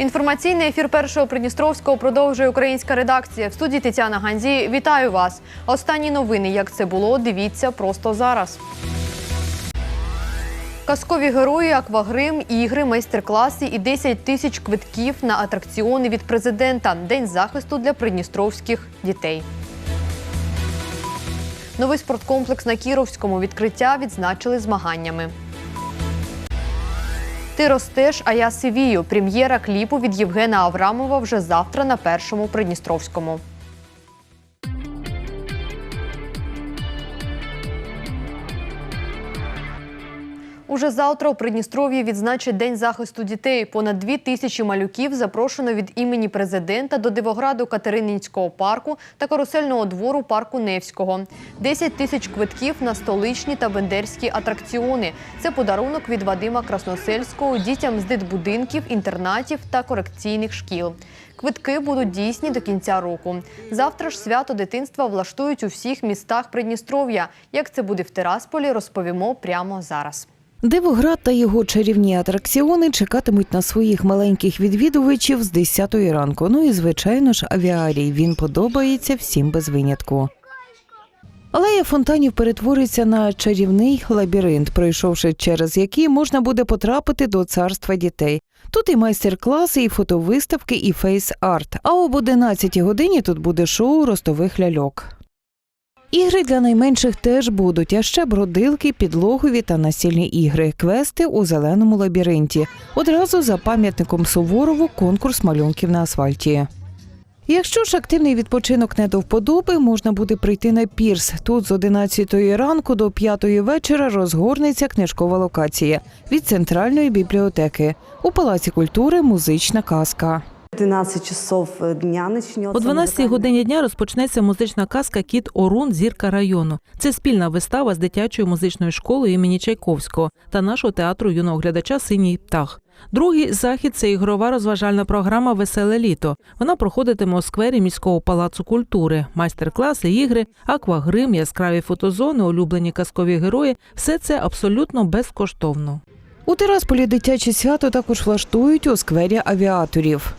Інформаційний ефір першого Придністровського продовжує українська редакція. В студії Тетяна Ганзі. Вітаю вас. Останні новини, як це було, дивіться просто зараз. Казкові герої, аквагрим, ігри, майстер-класи і 10 тисяч квитків на атракціони від президента. День захисту для придністровських дітей. Новий спорткомплекс на Кіровському відкриття відзначили змаганнями. Ти ростеш, а я сивію. Прем'єра кліпу від Євгена Аврамова вже завтра на першому Придністровському. Уже завтра у Придністров'ї відзначать День захисту дітей. Понад дві тисячі малюків запрошено від імені президента до Дивограду Катерининського парку та карусельного двору парку Невського. 10 тисяч квитків на столичні та бендерські атракціони. Це подарунок від Вадима Красносельського дітям з дитбудинків, інтернатів та корекційних шкіл. Квитки будуть дійсні до кінця року. Завтра ж свято дитинства влаштують у всіх містах Придністров'я. Як це буде в Тирасполі, розповімо прямо зараз. Дивоград та його чарівні атракціони чекатимуть на своїх маленьких відвідувачів з 10 ранку. Ну і звичайно ж, авіарій. Він подобається всім без винятку. Алея фонтанів перетвориться на чарівний лабіринт, пройшовши через який можна буде потрапити до царства дітей. Тут і майстер-класи, і фотовиставки, і фейс-арт. А об 11 годині тут буде шоу ростових ляльок. Ігри для найменших теж будуть, а ще бродилки, підлогові та настільні ігри, квести у зеленому лабіринті. Одразу за пам'ятником Суворову конкурс малюнків на асфальті. Якщо ж активний відпочинок не до вподоби, можна буде прийти на пірс. Тут з 11 ранку до 5 вечора розгорнеться книжкова локація від центральної бібліотеки. У палаці культури музична казка. 12 часов дня начнется. О 12 годині дня розпочнеться музична казка Кіт Орун Зірка району. Це спільна вистава з дитячою музичною школою імені Чайковського та нашого театру юного глядача Синій птах. Другий захід це ігрова розважальна програма Веселе літо. Вона проходитиме у сквері міського палацу культури. Майстер-класи, ігри, аквагрим, яскраві фотозони, улюблені казкові герої все це абсолютно безкоштовно. У Тирасполі дитяче свято також влаштують у сквері авіаторів.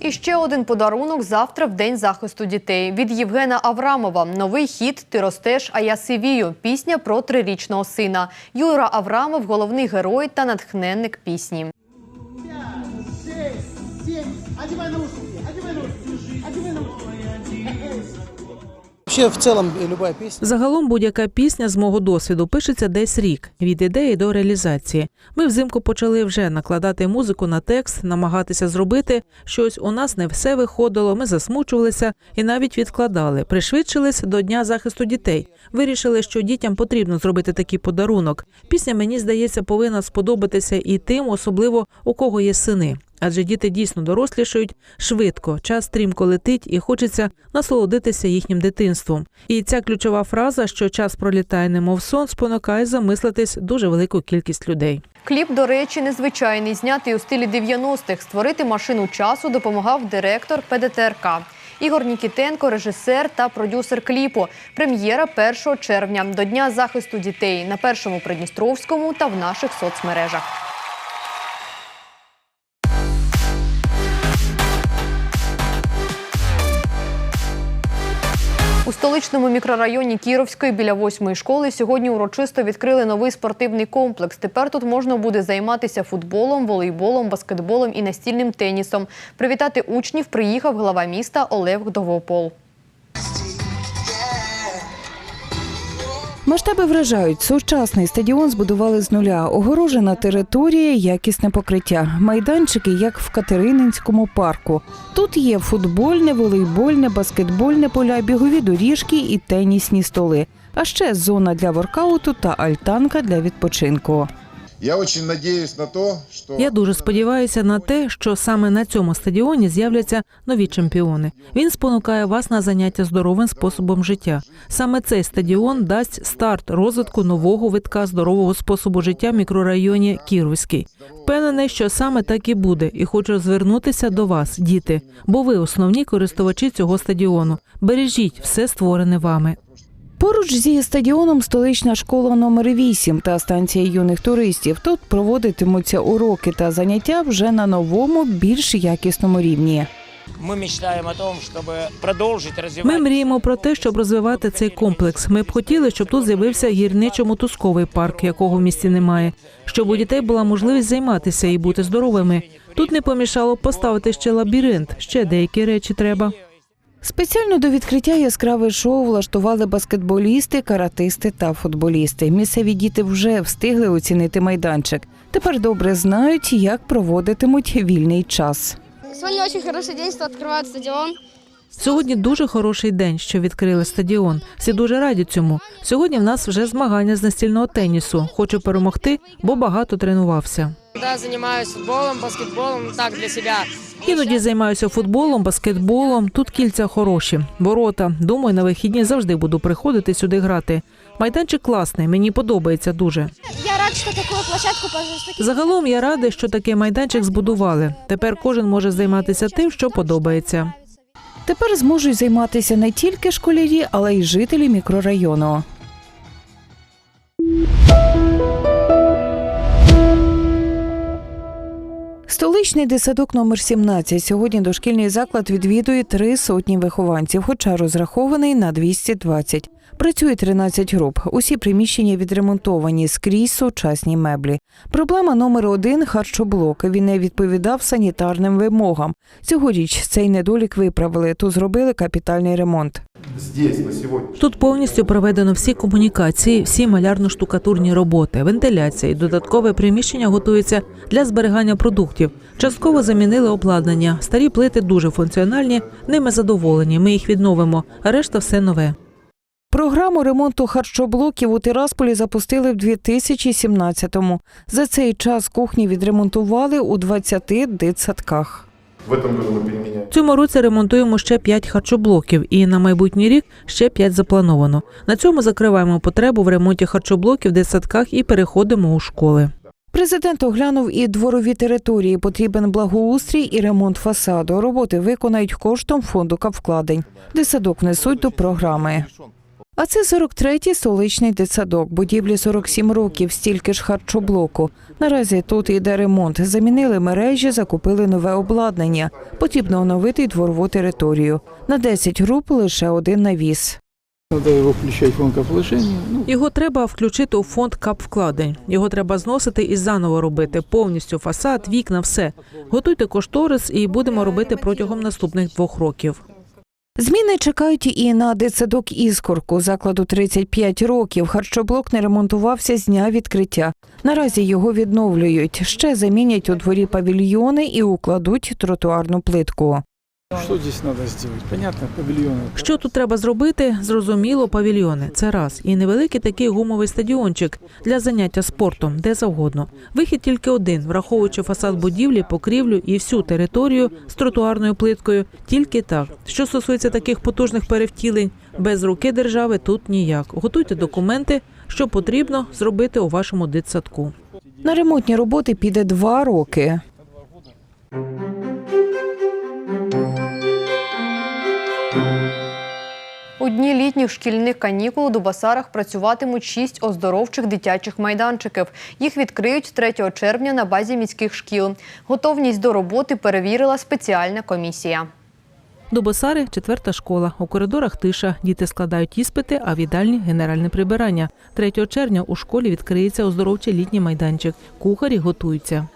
І ще один подарунок завтра в День захисту дітей від Євгена Аврамова. Новий хіт Ти ростеш, а я сивію. Пісня про трирічного сина. Юра Аврамов головний герой та натхненник пісні. шесть, семь. Одевай одівай одевай Вообще, в целом, э, любая песня. Загалом будь-яка пісня з мого досвіду пишеться десь рік від ідеї до реалізації. Ми взимку почали вже накладати музику на текст, намагатися зробити щось. У нас не все виходило. Ми засмучувалися і навіть відкладали. Пришвидшились до дня захисту дітей. Вирішили, що дітям потрібно зробити такий подарунок. Пісня мені здається повинна сподобатися і тим, особливо у кого є сини. Адже діти дійсно дорослішають швидко, час стрімко летить і хочеться насолодитися їхнім дитинством. І ця ключова фраза, що час пролітає немов сон, спонукає замислитись дуже велику кількість людей. Кліп, до речі, незвичайний, знятий у стилі 90-х. Створити машину часу допомагав директор ПДТРК. Ігор Нікітенко, режисер та продюсер кліпу. Прем'єра 1 червня до Дня захисту дітей на першому Придністровському та в наших соцмережах. У столичному мікрорайоні Кіровської біля восьмої школи сьогодні урочисто відкрили новий спортивний комплекс. Тепер тут можна буде займатися футболом, волейболом, баскетболом і настільним тенісом. Привітати учнів приїхав глава міста Олег Довгопол. Масштаби вражають. Сучасний стадіон збудували з нуля. Огорожена територія, якісне покриття. Майданчики, як в Катерининському парку. Тут є футбольне, волейбольне, баскетбольне поля, бігові доріжки і тенісні столи. А ще зона для воркауту та альтанка для відпочинку. Я очень надеюсь на то, что... Я дуже сподіваюся на те, що саме на цьому стадіоні з'являться нові чемпіони. Він спонукає вас на заняття здоровим способом життя. Саме цей стадіон дасть старт розвитку нового витка здорового способу життя в мікрорайоні Кіровський. Впевнений, що саме так і буде, і хочу звернутися до вас, діти, бо ви основні користувачі цього стадіону. Бережіть все створене вами. Поруч зі стадіоном столична школа номер 8 та станція юних туристів. Тут проводитимуться уроки та заняття вже на новому, більш якісному рівні. Мы мечтаем о том, чтобы продолжить развивать. Ми мріємо про те, щоб розвивати цей комплекс. Ми б хотіли, щоб тут з'явився гірничо-мотузковий парк, якого в місті немає, щоб у дітей була можливість займатися і бути здоровими. Тут не помішало б поставити ще лабіринт, ще деякі речі треба. Спеціально до відкриття яскраве шоу влаштували баскетболісти, каратисти та футболісти. Місцеві діти вже встигли оцінити майданчик. Тепер добре знають, як проводитимуть вільний час. Сегодня очень хороший день, что открывают стадион. Сьогодні дуже хороший день, що відкрили стадіон. Всі дуже раді цьому. Сьогодні в нас вже змагання з настільного тенісу. Хочу перемогти, бо багато тренувався. Да, занимаюсь футболом, баскетболом, так, для себя. Іноді займаюся футболом, баскетболом. Тут кільця хороші. Ворота. Думаю, на вихідні завжди буду приходити сюди грати. Майданчик класний, мені подобається дуже. Я рад, что такую площадку, пожалуйста. Загалом я радий, що такий майданчик збудували. Тепер кожен може займатися тим, що подобається. Тепер зможуть займатися не тільки школярі, але й жителі мікрорайону. Столичний дитсадок номер 17 Сьогодні дошкільний заклад відвідує три сотні вихованців, хоча розрахований на 220. Працює 13 груп. Усі приміщення відремонтовані скрізь сучасні меблі. Проблема номер один харчоблок. Він не відповідав санітарним вимогам. Цьогоріч цей недолік виправили, то зробили капітальний ремонт. здесь, на сегодня, Тут повністю проведено всі комунікації, всі малярно-штукатурні роботи, вентиляція і додаткове приміщення готується для зберігання продуктів. Частково замінили обладнання. Старі плити дуже функціональні, ними задоволені. Ми їх відновимо, а решта все нове. Програму ремонту харчоблоків у Тирасполі запустили в 2017-му. За цей час кухні відремонтували у 20 дитсадках. в этом году мы переменяем. В цьому році ремонтуємо ще 5 харчоблоків, і на майбутній рік ще 5 заплановано. На цьому закриваємо потребу в ремонті харчоблоків в дитсадках і переходимо у школи. Президент оглянув і дворові території. Потрібен благоустрій і ремонт фасаду. Роботи виконають коштом фонду капвкладень. Дитсадок внесуть до програми. А це 43-й столичний дитсадок. Будівлі 47 років, стільки ж харчоблоку. Наразі тут йде ремонт. Замінили мережі, закупили нове обладнання. Потрібно оновити дворову територію. На 10 груп лише один навіс. Надо его включать в фонд. Ну, Його треба включити у фонд капвкладень. Його треба зносити і заново робити повністю фасад, вікна, все. Готуйте кошторис і будемо робити протягом наступних двох років. Зміни чекають і на дитсадок Іскорку. Закладу 35 років. Харчоблок не ремонтувався з дня відкриття. Наразі його відновлюють. Ще замінять у дворі павільйони і укладуть тротуарну плитку. Что здесь надо сделать? Понятно, павильоны. Що тут треба зробити? Зрозуміло, павільйони. Це раз. І невеликий такий гумовий стадіончик для заняття спортом, де завгодно. Вихід тільки один, враховуючи фасад будівлі, покрівлю і всю територію з тротуарною плиткою. Тільки так. Що стосується таких потужних перевтілень, без руки держави тут ніяк. Готуйте документи, що потрібно зробити у вашому дитсадку. На ремонтні роботи піде два роки. У дні літніх шкільних канікул у Дубасарах працюватимуть шість оздоровчих дитячих майданчиків. Їх відкриють 3 червня на базі міських шкіл. Готовність до роботи перевірила спеціальна комісія. Дубосари – четверта школа. У коридорах тиша. Діти складають іспити, а в їдальні – генеральне прибирання. 3 червня у школі відкриється оздоровчий літній майданчик. Кухарі готуються.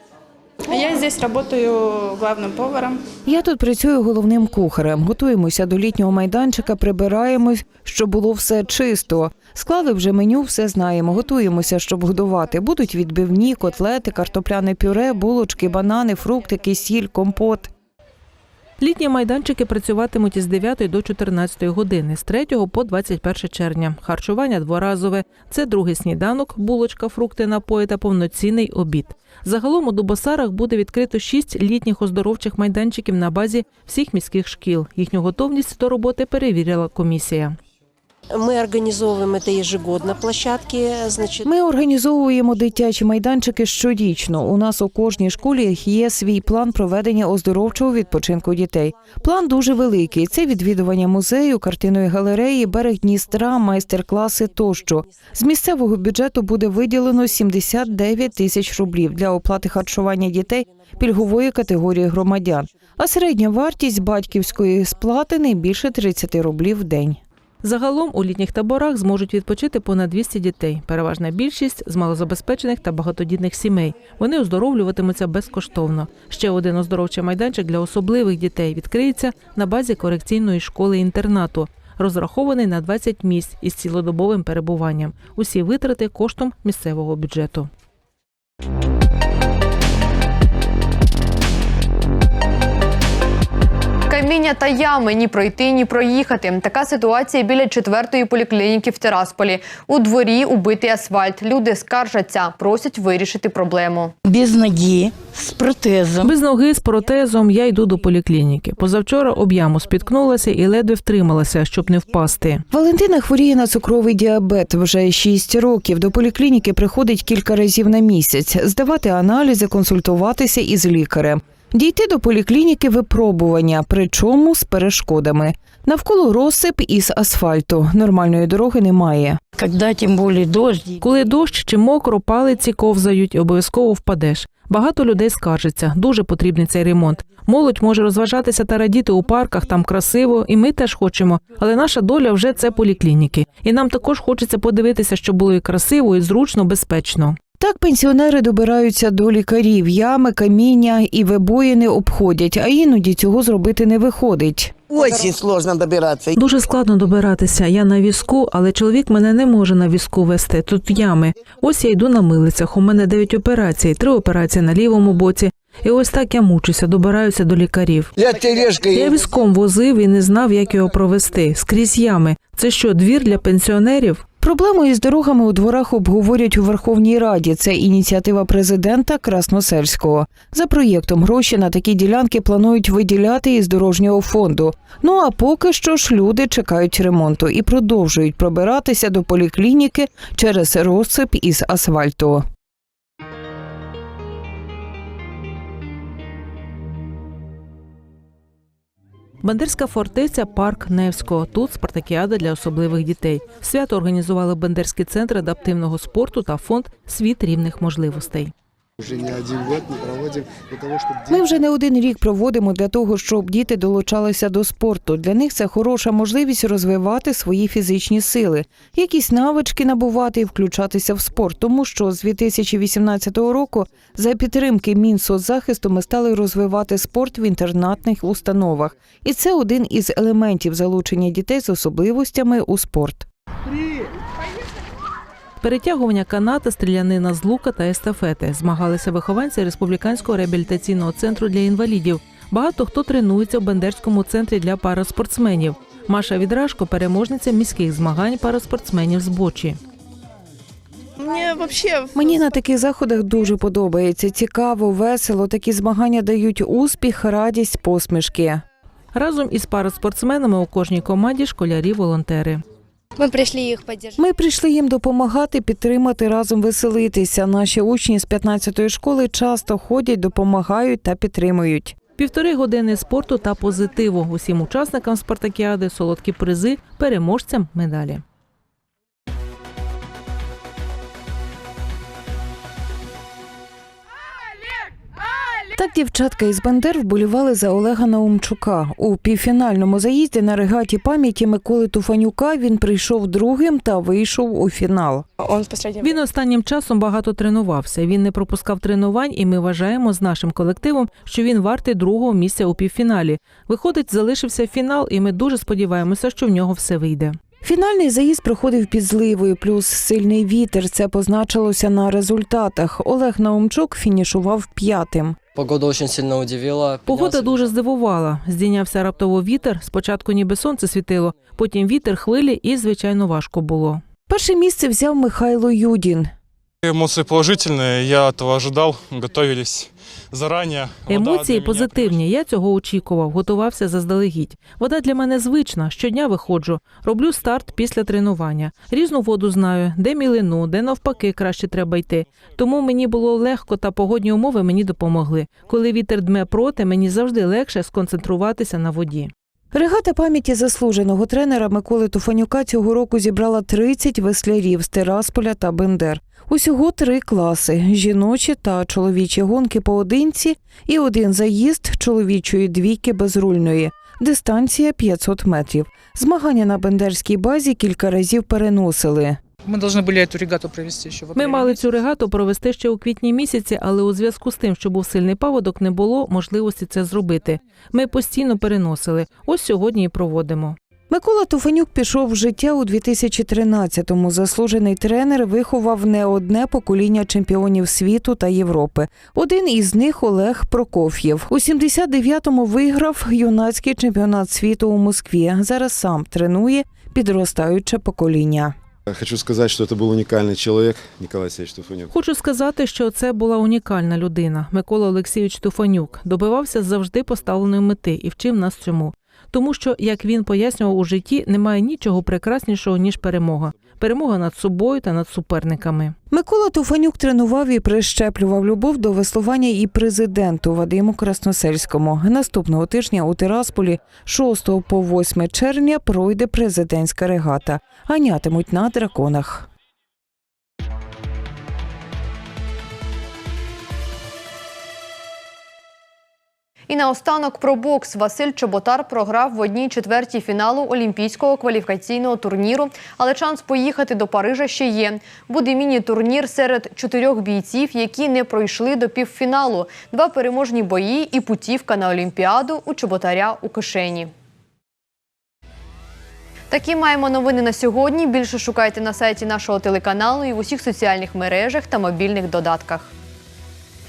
Я здесь работаю главным поваром. Я тут працюю головним кухарем. Готуємося до літнього майданчика, прибираємось, щоб було все чисто. Склали вже меню, все знаємо. Готуємося, щоб годувати. Будуть відбивні, котлети, картопляне пюре, булочки, банани, фрукти, кисіль, компот. Літні майданчики працюватимуть із 9 до 14 години, з 3 по 21 червня. Харчування дворазове. Це другий сніданок, булочка, фрукти, напої та повноцінний обід. Загалом у Дубосарах буде відкрито 6 літніх оздоровчих майданчиків на базі всіх міських шкіл. Їхню готовність до роботи перевірила комісія. Мы организовываем это ежегодно площадки, значит, Ми організовуємо дитячі майданчики щорічно. У нас у кожній школі є свій план проведення оздоровчого відпочинку дітей. План дуже великий. Це відвідування музею, картинної галереї, берег Дністра, майстер-класи тощо. З місцевого бюджету буде виділено 79 тисяч рублів для оплати харчування дітей пільгової категорії громадян. А середня вартість батьківської сплати не більше 30 рублів в день. Загалом у літніх таборах зможуть відпочити понад 200 дітей. Переважна більшість з малозабезпечених та багатодітних сімей. Вони оздоровлюватимуться безкоштовно. Ще один оздоровчий майданчик для особливих дітей відкриється на базі корекційної школи інтернату. Розрахований на 20 місць із цілодобовим перебуванням. Усі витрати коштом місцевого бюджету. Каміння та ями ні пройти, ні проїхати. Така ситуація біля четвертої поліклініки в Тирасполі. У дворі убитий асфальт. Люди скаржаться, просять вирішити проблему. без ноги, с протезом. Без ноги з протезом я йду до поліклініки. Позавчора об яму спіткнулася і ледве втрималася, щоб не впасти. Валентина хворіє на цукровий діабет вже 6 років. До поліклініки приходить кілька разів на місяць, здавати аналізи, консультуватися із лікарем. Дійти до поліклініки випробування, причому з перешкодами. Навколо розсип із асфальту. Нормальної дороги немає. Когда более дождь. Коли дощ чи мокро, палиці ковзають, обов'язково впадеш. Багато людей скаржиться. Дуже потрібний цей ремонт. Молодь може розважатися та радіти у парках, там красиво, і ми теж хочемо. Але наша доля вже це поліклініки. І нам також хочеться подивитися, щоб було і красиво, і зручно, безпечно. Так пенсіонери добираються до лікарів, ями, каміння і вибоїни обходять, а іноді цього зробити не виходить. Очень сложно добираться. Дуже складно добиратися. Я на візку, але чоловік мене не може на візку вести. Тут ями. Ось я йду на милицях. У мене дев'ять операцій, три операції на лівому боці. І ось так я мучуся, добираюся до лікарів. Я Я візком возив і не знав, як його провести. Скрізь ями. Це що, двір для пенсіонерів? Проблему із дорогами у дворах обговорять у Верховній Раді. Це ініціатива президента Красносельського. За проєктом гроші на такі ділянки планують виділяти із дорожнього фонду. Ну а поки що ж люди чекають ремонту і продовжують пробиратися до поліклініки через розсип із асфальту. Бандерська фортеця парк Невського. Тут спартакіада для особливих дітей. Свято організували Бандерський центр адаптивного спорту та фонд Світ рівних можливостей. Уже не один год мы проводим для того, чтобы Ми вже не один рік проводимо для того, щоб діти долучалися до спорту. Для них це хороша можливість розвивати свої фізичні сили, якісь навички набувати і включатися в спорт. Тому що з 2018 року за підтримки Мінсоцзахисту ми стали розвивати спорт в інтернатних установах, і це один із елементів залучення дітей з особливостями у спорт. Перетягування каната, стрілянина з лука та естафети змагалися вихованці республіканського реабілітаційного центру для інвалідів. Багато хто тренується в Бендерському центрі для параспортсменів. Маша Відрашко переможниця міських змагань параспортсменів з бочі. Мені на таких заходах дуже подобається. Цікаво, весело. Такі змагання дають успіх, радість, посмішки. Разом із параспортсменами у кожній команді школярі-волонтери. Мы прийшли їх підтримати. Ми прийшли їм допомагати, підтримати, разом веселитися. Наші учні з 15-ї школи часто ходять, допомагають та підтримують. Півтори години спорту та позитиву. Усім учасникам спартакіади солодкі призи, переможцям медалі. Так дівчатка із Бандер вболівали за Олега Наумчука. У півфінальному заїзді на регаті пам'яті Миколи Туфанюка він прийшов другим та вийшов у фінал. Він останнім часом багато тренувався. Він не пропускав тренувань, і ми вважаємо з нашим колективом, що він вартий другого місця у півфіналі. Виходить, залишився фінал, і ми дуже сподіваємося, що в нього все вийде. Фінальний заїзд проходив під зливою, плюс сильний вітер. Це позначилося на результатах. Олег Наумчук фінішував п'ятим. Погода очень сильно удивила. Погода дуже здивувала. Здійнявся раптово вітер. Спочатку ніби сонце світило, потім вітер, хвилі, і звичайно важко було. Перше місце взяв Михайло Юдін. Эмоции положительные, я этого ожидал, готовились Вода Емоції позитивні. Я цього очікував, готувався заздалегідь. Вода для мене звична. Щодня виходжу. Роблю старт після тренування. Різну воду знаю, де мілину, де навпаки краще треба йти. Тому мені було легко та погодні умови мені допомогли. Коли вітер дме проти, мені завжди легше сконцентруватися на воді. Регата пам'яті заслуженого тренера Миколи Туфанюка цього року зібрала 30 веслярів з Тирасполя та Бендер. Усього три класи: жіночі та чоловічі гонки поодинці і один заїзд чоловічої двійки безрульної. Дистанція 500 метрів. Змагання на бендерській базі кілька разів переносили. Мы должны были эту регату провести еще в Ми мали цю регату провести ще у квітні місяці, але у зв'язку з тим, що був сильний паводок, не було можливості це зробити. Ми постійно переносили. Ось сьогодні і проводимо. Микола Туфанюк пішов в життя у 2013-му. Заслужений тренер виховав не одне покоління чемпіонів світу та Європи. Один із них Олег Прокоф'єв. У 79-му виграв юнацький чемпіонат світу у Москві. Зараз сам тренує підростаюче покоління. Хочу сказать, что это был уникальный человек, Николай Алексеевич Туфанюк. Хочу сказати, що це була унікальна людина. Микола Олексійович Туфанюк добивався завжди поставленої мети і вчив нас цьому. Тому що, як він пояснював у житті, немає нічого прекраснішого ніж перемога. Перемога над собою та над суперниками. Микола Туфанюк тренував і прищеплював любов до веслування і президенту Вадиму Красносельському. Наступного тижня у Тирасполі 6 по 8 червня пройде президентська регата. Ганятимуть на драконах. І наостанок про бокс Василь Чоботар програв в одній четвертій фіналу олімпійського кваліфікаційного турніру, але шанс поїхати до Парижа ще є. Буде міні-турнір серед чотирьох бійців, які не пройшли до півфіналу. Два переможні бої і путівка на Олімпіаду у Чоботаря у кишені. Такі маємо новини на сьогодні. Більше шукайте на сайті нашого телеканалу і в усіх соціальних мережах та мобільних додатках.